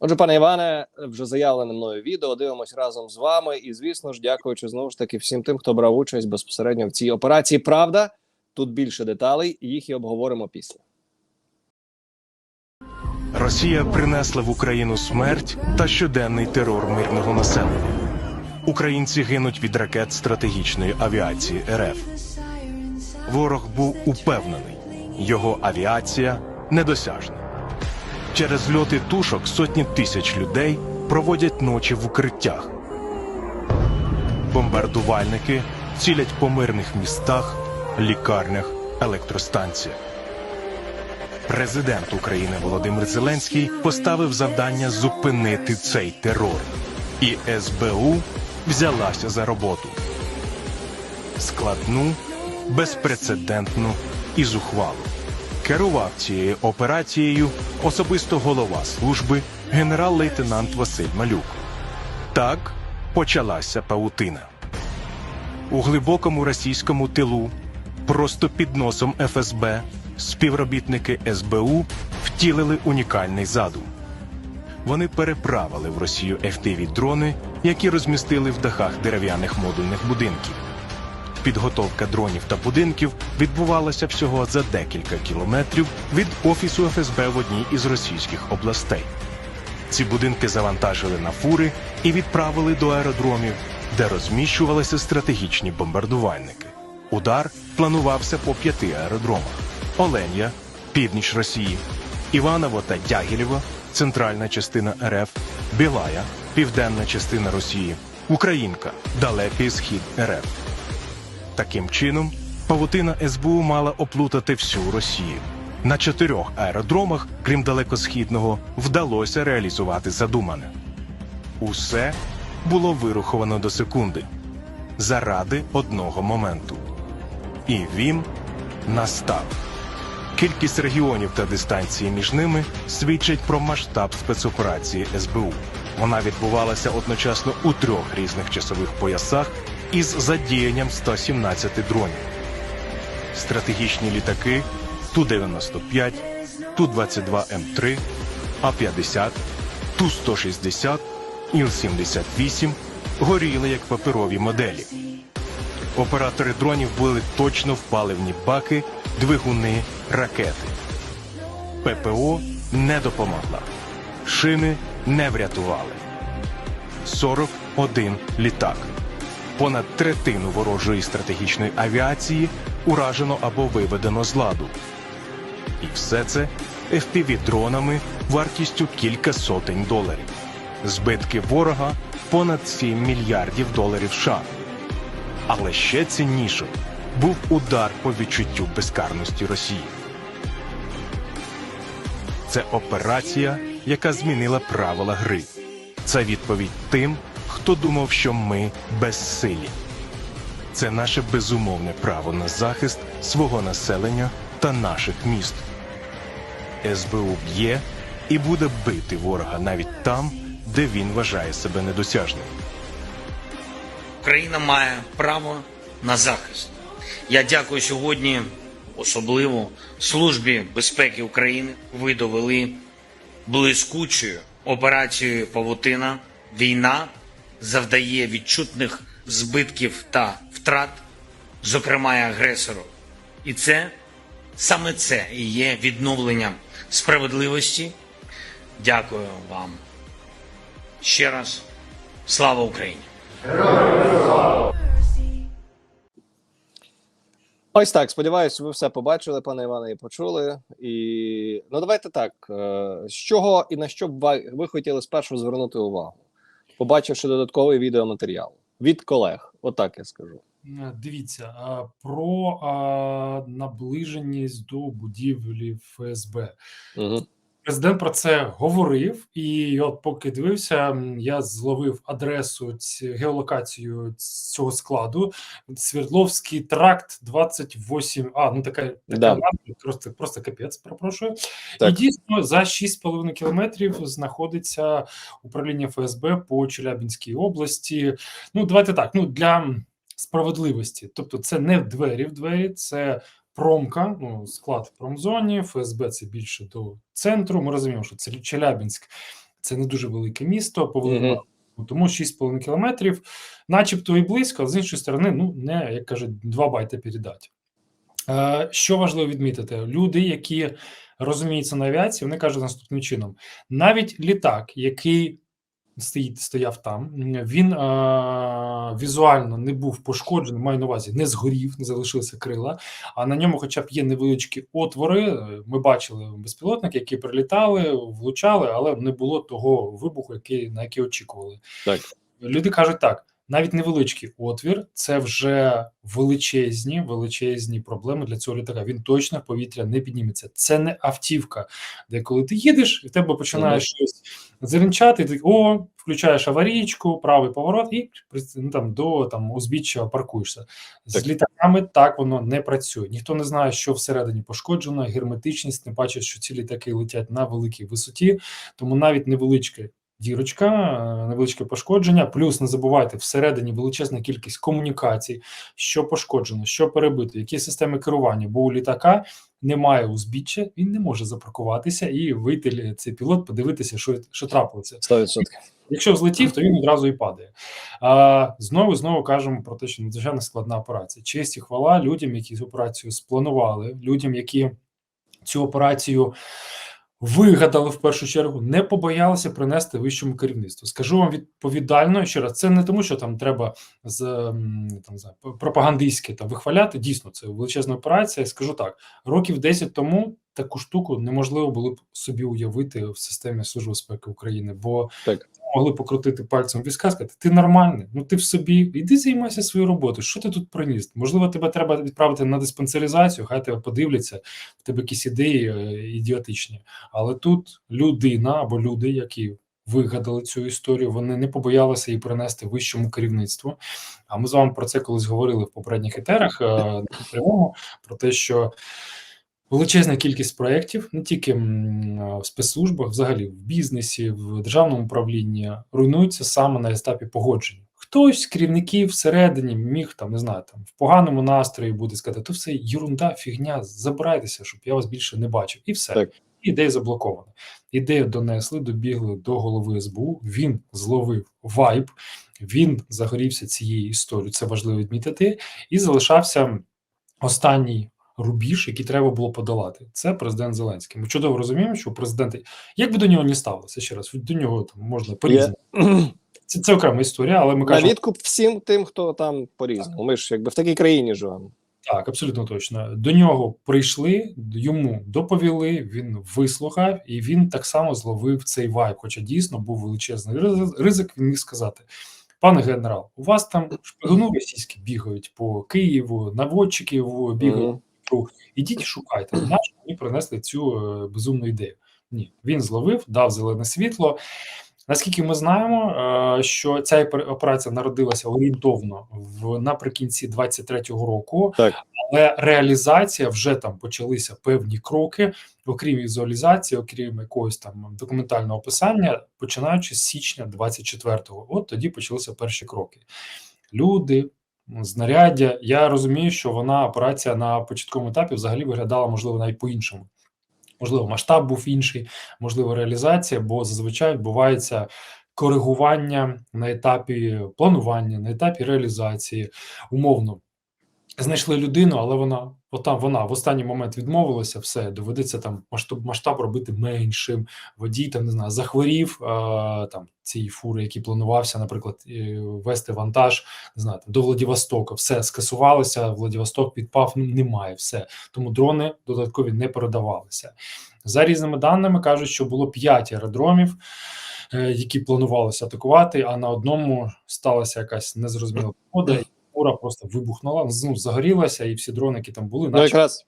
Отже, пане Іване, вже заявлене мною відео. Дивимось разом з вами. І звісно ж, дякуючи знову ж таки всім тим, хто брав участь безпосередньо в цій операції. Правда, тут більше деталей, їх і обговоримо після. Росія принесла в Україну смерть та щоденний терор мирного населення. Українці гинуть від ракет стратегічної авіації РФ. Ворог був упевнений, його авіація недосяжна. Через льоти тушок сотні тисяч людей проводять ночі в укриттях. Бомбардувальники цілять по мирних містах, лікарнях, електростанціях. Президент України Володимир Зеленський поставив завдання зупинити цей терор, і СБУ взялася за роботу. Складну, безпрецедентну і зухвалу. Керував цією операцією особисто голова служби генерал-лейтенант Василь Малюк. Так почалася паутина. У глибокому російському тилу, просто під носом ФСБ, співробітники СБУ втілили унікальний задум. Вони переправили в Росію fpv дрони, які розмістили в дахах дерев'яних модульних будинків. Підготовка дронів та будинків відбувалася всього за декілька кілометрів від офісу ФСБ в одній із російських областей. Ці будинки завантажили на фури і відправили до аеродромів, де розміщувалися стратегічні бомбардувальники. Удар планувався по п'яти аеродромах: Оленя, північ Росії, Іваново та Дягілєво, центральна частина РФ, Білая, південна частина Росії, Українка, далекий схід РФ. Таким чином, павутина СБУ мала оплутати всю Росію. На чотирьох аеродромах, крім далекосхідного, вдалося реалізувати задумане. Усе було вируховано до секунди заради одного моменту. І він настав. Кількість регіонів та дистанції між ними свідчить про масштаб спецоперації СБУ. Вона відбувалася одночасно у трьох різних часових поясах із задіянням 117 дронів. Стратегічні літаки Ту-95, Ту-22М3, А-50, Ту-160, Іл-78 горіли як паперові моделі. Оператори дронів були точно в паливні баки, двигуни, ракети. ППО не допомогла. Шини не врятували. 41 літак. Понад третину ворожої стратегічної авіації уражено або виведено з ладу. І все це FPV-дронами вартістю кілька сотень доларів. Збитки ворога понад 7 мільярдів доларів США. Але ще цінніше був удар по відчуттю безкарності Росії. Це операція, яка змінила правила гри. Це відповідь тим, хто думав, що ми безсилі. Це наше безумовне право на захист свого населення та наших міст. СБУ б'є і буде бити ворога навіть там, де він вважає себе недосяжним. Україна має право на захист. Я дякую сьогодні, особливо Службі безпеки України. Ви довели блискучою операцією Павутина. Війна завдає відчутних збитків та втрат, зокрема і агресору. І це саме це і є відновленням справедливості. Дякую вам ще раз. Слава Україні! Ось так. Сподіваюся, ви все побачили, пане Іване, і почули. І ну давайте так. е, З чого і на що б ви хотіли спершу звернути увагу, побачивши додатковий відеоматеріал від колег. Отак я скажу. Е, Дивіться про наближеність до будівлі ФСБ. Угу. Президент про це говорив, і от поки дивився, я зловив адресу ці- геолокацію цього складу. Свердловський тракт 28. А, ну така, така Да. просто, просто капець, перепрошую. Так. І дійсно за 6,5 кілометрів знаходиться управління ФСБ по Челябінській області. Ну, давайте так. Ну для справедливості. Тобто, це не двері в двері, це промка, ну склад в промзоні. ФСБ це більше до центру. Ми розуміємо, що це Челябінськ Це не дуже велике місто, по тому 6,5 кілометрів, начебто і близько, але з іншої сторони, ну не як кажуть, 2 байти передати. Е, Що важливо відмітити, люди, які розуміються на авіації, вони кажуть наступним чином: навіть літак, який стоїть, стояв там, він е, візуально не був пошкоджений, маю на увазі, не згорів, не залишилися крила, а на ньому, хоча б є невеличкі отвори. Ми бачили безпілотники, які прилітали, влучали, але не було того вибуху, який, на який очікували. Так. Люди кажуть так: навіть невеличкий отвір це вже величезні, величезні проблеми для цього літака. Він точно в повітря не підніметься. Це не автівка, де коли ти їдеш, і в тебе починає щось заринчати, ти о, включаєш аварійку, правий поворот, і ну, там до там узбіччя паркуєшся. З Так. літаками так воно не працює. Ніхто не знає, що всередині пошкоджено, герметичність, не бачить, що ці літаки летять на великій висоті, тому навіть невеличке дірочка, е, невеличке пошкодження. Плюс не забувайте, всередині величезна кількість комунікацій, що пошкоджено, що перебито, які системи керування. Бо у літака немає узбіччя, він не може запаркуватися і вийти цей пілот, подивитися, що, що трапилося. 100%. Якщо взлетів, то він одразу і падає. А, знову знову кажемо про те, що надзвичайно складна операція. Честь і хвала людям, які цю операцію спланували, людям, які цю операцію вигадали в першу чергу, не побоялися принести вищому керівництву. Скажу вам відповідально ще раз, це не тому, що там треба з там не знаю, пропагандистськи там вихваляти. Дійсно, це величезна операція. Скажу так: років 10 тому таку штуку неможливо було б собі уявити в системі Служби безпеки України, бо Так. Могли покрутити пальцем візка, сказати, ти нормальний, ну ти в собі, іди займайся своєю роботою. Що ти тут приніс? Можливо, тебе треба відправити на диспансеризацію, хай тебе подивляться, в тебе якісь ідеї е, ідіотичні. Але тут людина або люди, які вигадали цю історію, вони не побоялися її принести вищому керівництву. А ми з вами про це колись говорили в попередніх етерах е, прямому про те, що. Величезна кількість проєктів, не тільки в спецслужбах, взагалі в бізнесі, в державному управлінні, руйнуються саме на етапі погодження. Хтось з керівників всередині міг там, не знаю, там в поганому настрої буде сказати, то все єрунда, фігня, забирайтеся, щоб я вас більше не бачив. І все. Так. Ідея заблокована. Ідею донесли, добігли до голови СБУ. Він зловив вайб, він загорівся цією історією. Це важливо відмітити, і залишався останній рубіж, який треба було подолати. Це президент Зеленський. Ми чудово розуміємо, що у президента, як би до нього не ставилося ще раз, до нього там можна по-різному. Це, це окрема історія, але ми На відкуп всім тим, хто там по-різному. Ми ж якби в такій країні живемо. так, абсолютно точно. До нього прийшли, йому доповіли, він вислухав, і він так само зловив цей вайб. Хоча дійсно був величезний риз- ризик. Він міг сказати: пане генерал, у вас там шпигуни російські бігають по Києву, наводчики бігають. Мгм. Ідіть шукайте. Нащо мені принесли цю е, безумну ідею? Ні, він зловив, дав зелене світло. Наскільки ми знаємо, е, що ця опер- операція народилася орієнтовно в наприкінці 23-го року, Так. але реалізація вже там почалися певні кроки, окрім візуалізації, окрім якогось там документального описання, починаючи з січня 24-го. От тоді почалися перші кроки. Люди, знаряддя. Я розумію, що вона операція на початковому етапі взагалі виглядала можливо навіть по-іншому. Можливо, масштаб був інший, можливо, реалізація, бо зазвичай відбувається коригування на етапі планування, на етапі реалізації. Умовно знайшли людину, але вона отам вона в останній момент відмовилася. Все доведеться там масштаб масштаб робити меншим. Водій там не знаю, захворів там цієї фури, які планувався, наприклад, вести вантаж не знаю, там, до Владивостока. Все скасувалося. Владивосток підпав. Ну немає все. Тому дрони додаткові не передавалися. За різними даними кажуть, що було 5 аеродромів, е, які планувалося атакувати, а на одному сталася якась незрозуміла погода. Фура просто вибухнула, ну, загорілася, і всі дрони, які там були, Ну, якраз.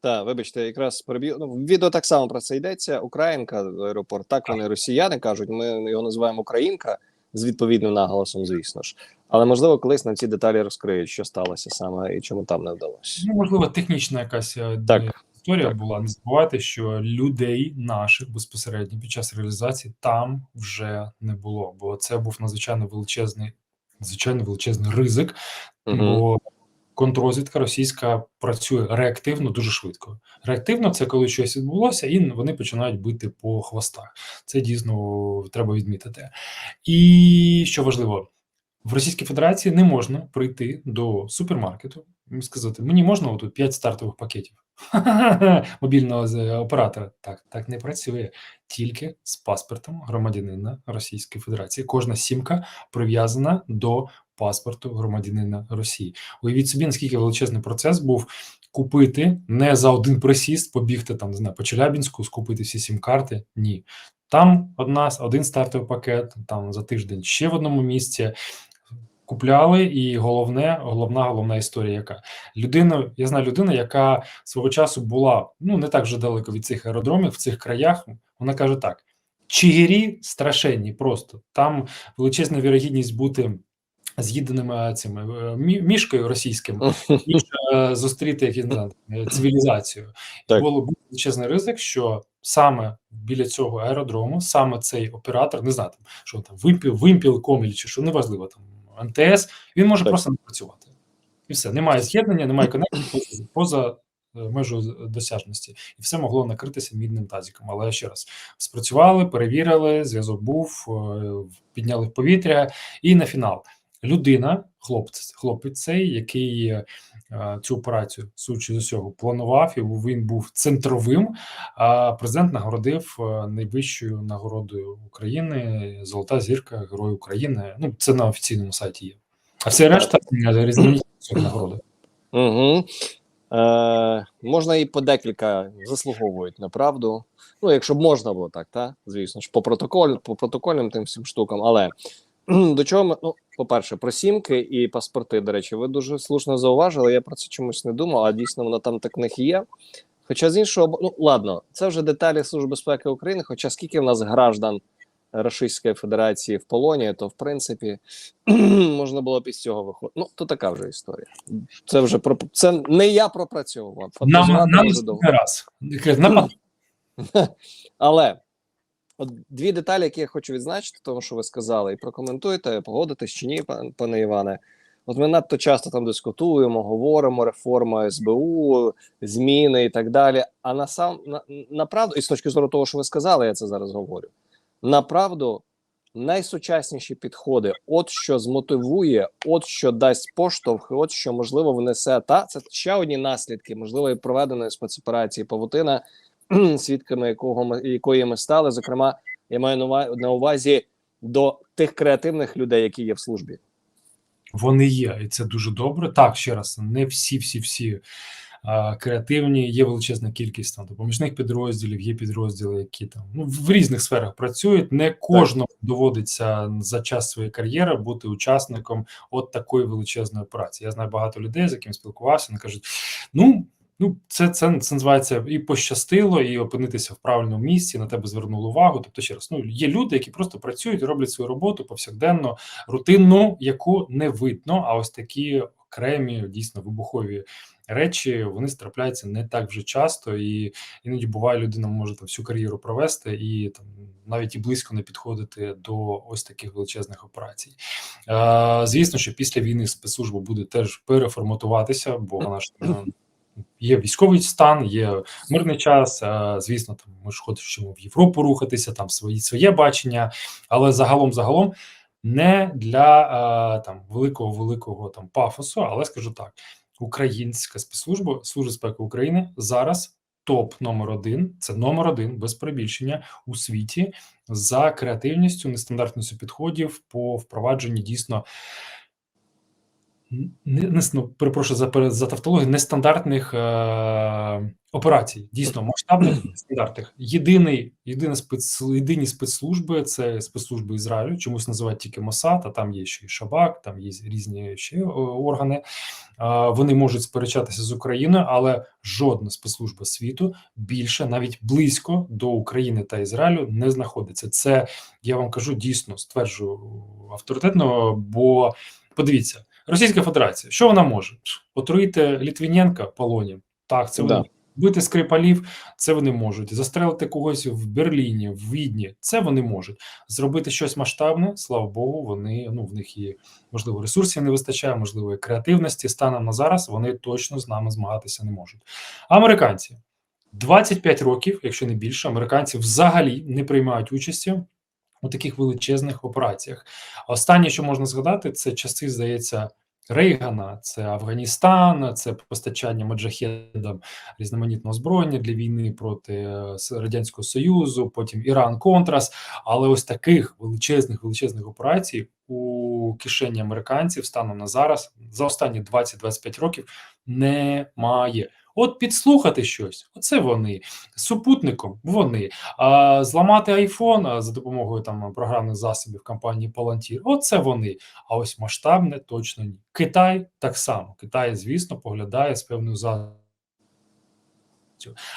Так, вибачте, якраз переб'ю. Ну, відео так само про це йдеться. Українка, аеропорт. Так вони росіяни кажуть. Ми його називаємо Українка з відповідним наголосом, звісно ж. Але можливо, колись нам ці деталі розкриють, що сталося саме і чому там не вдалося. ну, можливо, технічна якась е, Так. е, історія Так. була. Не забувайте, що людей наших безпосередньо під час реалізації там вже не було, бо це був надзвичайно величезний, надзвичайно величезний ризик. Бо контрозвідка російська працює реактивно дуже швидко. Реактивно це коли щось відбулося, і вони починають бити по хвостах. Це дійсно треба відмітити. І що важливо, в Російській Федерації не можна прийти до супермаркету сказати: мені можна отут 5 стартових пакетів мобільного оператора. Так, так не працює тільки з паспортом громадянина Російської Федерації. Кожна сімка прив'язана до паспорту громадянина Росії. Уявіть собі, наскільки величезний процес був купити не за один присіст, побігти там, не знаю, по Челябінську, скупити всі сім-карти. Ні. Там одна один стартовий пакет, там за тиждень ще в одному місці. Купляли, і головне, головна головна історія, яка людина, я знаю людину, яка свого часу була ну не так вже далеко від цих аеродромів в цих краях. Вона каже так: Чигирі страшенні, просто там величезна вірогідність бути з'їденими цими е, мішкою російським, ніж е, зустріти як знаю, е, цивілізацію. Так. І було величезний ризик, що саме біля цього аеродрому, саме цей оператор, не знаю, там, що там вимпіл, вимпіл, коміль чи що неважливо там МТС, він може Так. просто не працювати. І все, немає з'єднання, немає конекту поза, е, межу досяжності, і все могло накритися мідним тазиком. Але ще раз спрацювали, перевірили, зв'язок був, е, підняли в повітря, і на фінал людина, хлопець, хлопець цей, який е, цю операцію, судячи з усього, планував, і він був центровим. А президент нагородив е, найвищою нагородою України Золота зірка Герой України. Ну, це на офіційному сайті є. А все решта різноманітні нагороди. Угу. Е, можна і по декілька заслуговують на правду. Ну, якщо б можна було так, та? звісно ж, по протоколь, по протокольним тим всім штукам. Але до чого ми, ну, по-перше, про сімки і паспорти, до речі, ви дуже слушно зауважили. Я про це чомусь не думав, а дійсно воно там так них є. Хоча з іншого, ну ладно, це вже деталі Служби безпеки України. Хоча скільки в нас граждан Російської Федерації в полоні, то в принципі можна було б із цього виходити. Ну, то така вже історія. Це вже про це не я пропрацьовував. Нам, нам наступний раз. Але от дві деталі, які я хочу відзначити, тому що ви сказали, і прокоментуйте, погодитесь чи ні, пан- пане Іване. От ми надто часто там дискутуємо, говоримо, реформа СБУ, зміни і так далі. А на сам на, направду, і з точки зору того, що ви сказали, я це зараз говорю. Направду, найсучасніші підходи, от що змотивує, от що дасть поштовх, от що можливо внесе та це ще одні наслідки, можливо, проведеної спецоперації Павутина, свідками якого ми якої ми стали. Зокрема, я маю на ува- на увазі до тих креативних людей, які є в службі. Вони є, і це дуже добре. Так, ще раз, не всі, всі, всі а, креативні. Є величезна кількість там допоміжних підрозділів, є підрозділи, які там ну в різних сферах працюють. Не кожному доводиться за час своєї кар'єри бути учасником от такої величезної операції. Я знаю багато людей, з якими спілкувався. Вони кажуть: ну. Ну, це, це, це називається і пощастило, і опинитися в правильному місці, на тебе звернули увагу. Тобто, ще раз, ну є люди, які просто працюють, роблять свою роботу повсякденно, рутинну, яку не видно. А ось такі окремі, дійсно вибухові речі вони трапляються не так вже часто, і іноді буває, людина може там всю кар'єру провести і там навіть і близько не підходити до ось таких величезних операцій. Е, звісно, що після війни спецслужба буде теж переформатуватися, бо вона ж. Є військовий стан, є мирний час. е, Звісно, там ми ж хочемо в Європу рухатися, там свої своє бачення, але загалом, загалом, не для е, там великого великого там пафосу, але скажу так: українська спецслужба служба безпеки України зараз топ номер один. Це номер один без перебільшення у світі за креативністю, нестандартністю підходів по впровадженні дійсно. Не, не ну, перепрошую за за тавтологію, нестандартних е, операцій, дійсно масштабних нестандартних. Єдиний єдина спец, єдині спецслужби це спецслужби Ізраїлю. Чомусь називають тільки Мосад, а там є ще і Шабак, там є різні ще е, органи. Е, вони можуть сперечатися з Україною, але жодна спецслужба світу більше навіть близько до України та Ізраїлю не знаходиться. Це я вам кажу дійсно стверджую авторитетно, бо подивіться. Російська Федерація, що вона може? Отруїти Літвіненка в полоні. Так, це Да. вона Бити скрипалів, це вони можуть. Застрелити когось в Берліні, в Відні, це вони можуть. Зробити щось масштабне, слава Богу, вони ну в них є можливо ресурсів не вистачає, можливо, і креативності. Станом на зараз вони точно з нами змагатися не можуть. Американці 25 років, якщо не більше, американці взагалі не приймають участі у таких величезних операціях. Останнє, що можна згадати, це часи, здається, Рейгана, це Афганістан, це постачання маджахедам різноманітного озброєння для війни проти е, радянського союзу, потім Іран Контрас. Але ось таких величезних величезних операцій у кишені американців станом на зараз за останні 20-25 років немає. От підслухати щось, оце вони супутником. Вони а зламати айфон за допомогою там програмних засобів компанії Palantir, Оце вони. А ось масштабне точно ні. Китай так само. Китай, звісно, поглядає з певною за.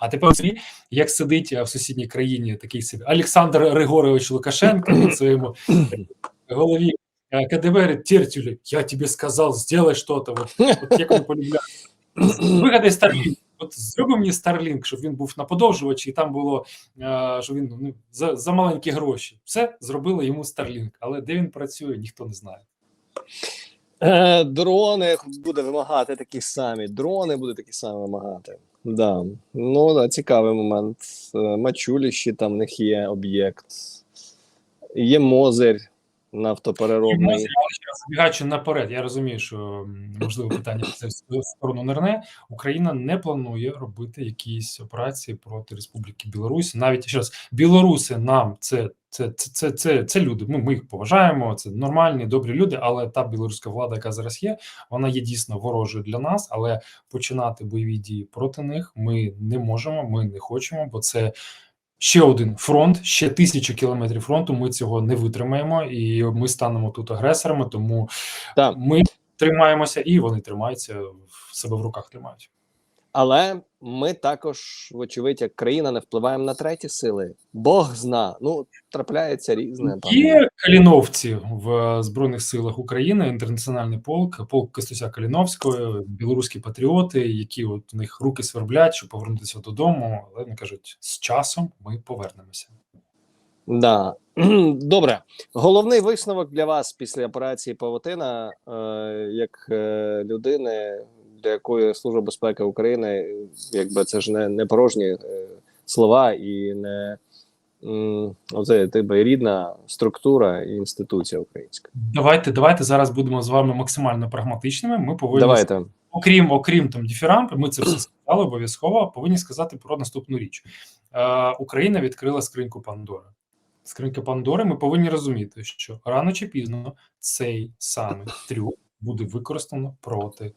А тепер як сидить в сусідній країні такий собі Олександр Григорович Лукашенко на своєму голові КДБ Тертюлі, я тобі сказав, зробай щось. От, от як ми полюбляємо. Вигадай Starlink. От зроби мені Starlink, щоб він був на подовжувачі, і там було, е, що він ну, за, за маленькі гроші. Все зробили йому Starlink. Але де він працює, ніхто не знає. Е, дрони буде вимагати такі самі. Дрони буде такі самі вимагати. Да. Ну, да, цікавий момент. Е, Мачуліщі там в них є об'єкт. Є Мозир нафтопереробний. може, Забігаючи наперед, я розумію, що можливо питання це в сторону нерне. Україна не планує робити якісь операції проти Республіки Білорусь. Навіть ще раз, білоруси нам це. Це, це, це, це, це люди. Ми, ми їх поважаємо. Це нормальні, добрі люди. Але та білоруська влада, яка зараз є, вона є дійсно ворожою для нас. Але починати бойові дії проти них ми не можемо. Ми не хочемо, бо це ще один фронт, ще тисячу кілометрів фронту. Ми цього не витримаємо, і ми станемо тут агресорами. Тому Так. ми тримаємося, і вони тримаються в себе в руках. Тримають. Але ми також, вочевидь, як країна не впливаємо на треті сили. Бог зна. Ну, трапляється різне. Там. Є каліновці в збройних силах України, інтернаціональний полк, полк Костуся Каліновського, білоруські патріоти, які от у них руки сверблять, щоб повернутися додому. Але вони кажуть, з часом ми повернемося. Да. Добре. Головний висновок для вас після операції Павутина, е, як е, людини, для якої Служба безпеки України, якби це ж не, не порожні е, слова і не оце типу, рідна структура і інституція українська. Давайте, давайте зараз будемо з вами максимально прагматичними. Ми повинні Давайте. окрім окрім там дифірампи, ми це все сказали обов'язково. Повинні сказати про наступну річ. Е, Україна відкрила скриньку Пандори. Скринька Пандори. Ми повинні розуміти, що рано чи пізно цей самий трюк буде використано проти.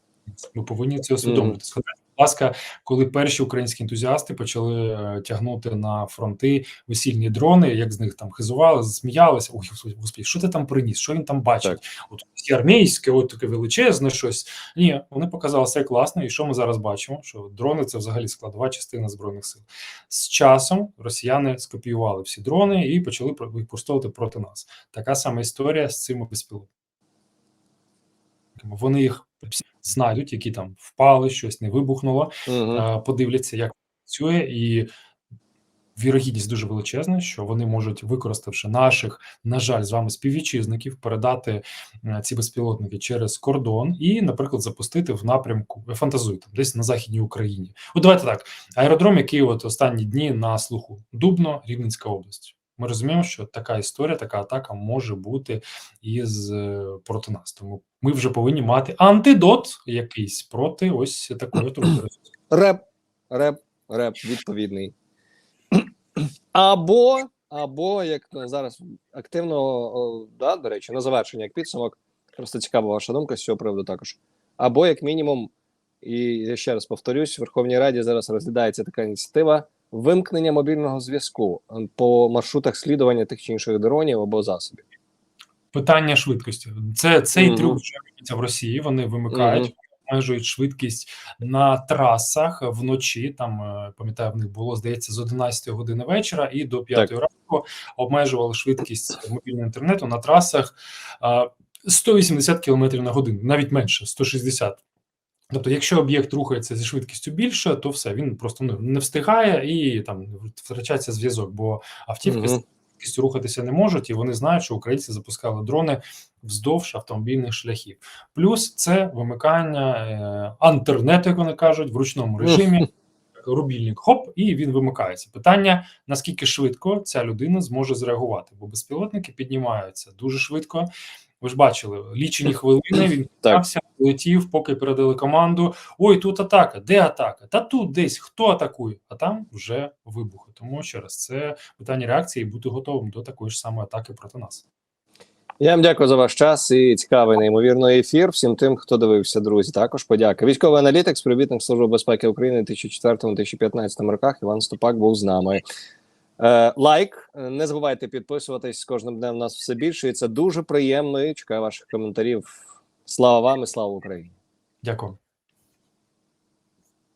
Ми повинні це усвідомити. Згадайте, будь ласка, коли перші українські ентузіасти почали е, тягнути на фронти весільні дрони, як з них там хизували, сміялися. Ой, господи, що ти там приніс? Що він там бачить? От ці армійське, от таке величезне щось. Ні, вони показали все класно. І що ми зараз бачимо? Що дрони це взагалі складова частина збройних сил. З часом росіяни скопіювали всі дрони і почали використовувати проти нас. Така сама історія з цими безпілотниками. Вони їх всі знайдуть, які там впали, щось не вибухнуло. Угу. подивляться, як працює, і вірогідність дуже величезна, що вони можуть, використавши наших, на жаль, з вами співвітчизників, передати е, ці безпілотники через кордон і, наприклад, запустити в напрямку фантазую там десь на західній Україні. От давайте так: аеродром, який от останні дні на слуху, Дубно, Рівненська область. Ми розуміємо, що така історія, така атака може бути із е, проти нас. Тому ми вже повинні мати антидот якийсь проти ось такої. Реп, реп, реп відповідний. Або, або як зараз активно, да, до речі, на завершення як підсумок, просто цікава ваша думка з цього приводу також. Або, як мінімум, і я ще раз повторюсь, в Верховній Раді зараз розглядається така ініціатива вимкнення мобільного зв'язку е, по маршрутах слідування тих чи інших дронів або засобів. Питання швидкості. Це цей Мгм. трюк вже робиться в Росії. Вони вимикають, обмежують швидкість на трасах вночі. Там е, пам'ятаю, в них було здається з 11 години вечора і до 5 ранку обмежували швидкість мобільного інтернету на трасах е, 180 км на годину, навіть менше 160. Тобто, якщо об'єкт рухається зі швидкістю більше, то все він просто ну, не встигає і там втрачається зв'язок, бо автівки з швидкістю рухатися не можуть, і вони знають, що українці запускали дрони вздовж автомобільних шляхів. Плюс це вимикання е, антернету, як вони кажуть, в ручному режимі. Рубільник хоп, і він вимикається. Питання: наскільки швидко ця людина зможе зреагувати, бо безпілотники піднімаються дуже швидко. Ви ж бачили, лічені хвилини він піднявся, летів, поки передали команду. Ой, тут атака. Де атака? Та тут десь хто атакує, а там вже вибухи. Тому ще раз це питання реакції бути готовим до такої ж самої атаки проти нас. Я вам дякую за ваш час і цікавий неймовірно ефір. Всім тим, хто дивився, друзі. Також подяка. Військовий аналітик, співробітник Служби безпеки України в 2004-2015 роках. Іван Стопак був з нами. Е, лайк. Не забувайте підписуватись з кожним днем. У нас все більше. І це дуже приємно. І чекаю ваших коментарів. Слава вам і слава Україні! Дякую.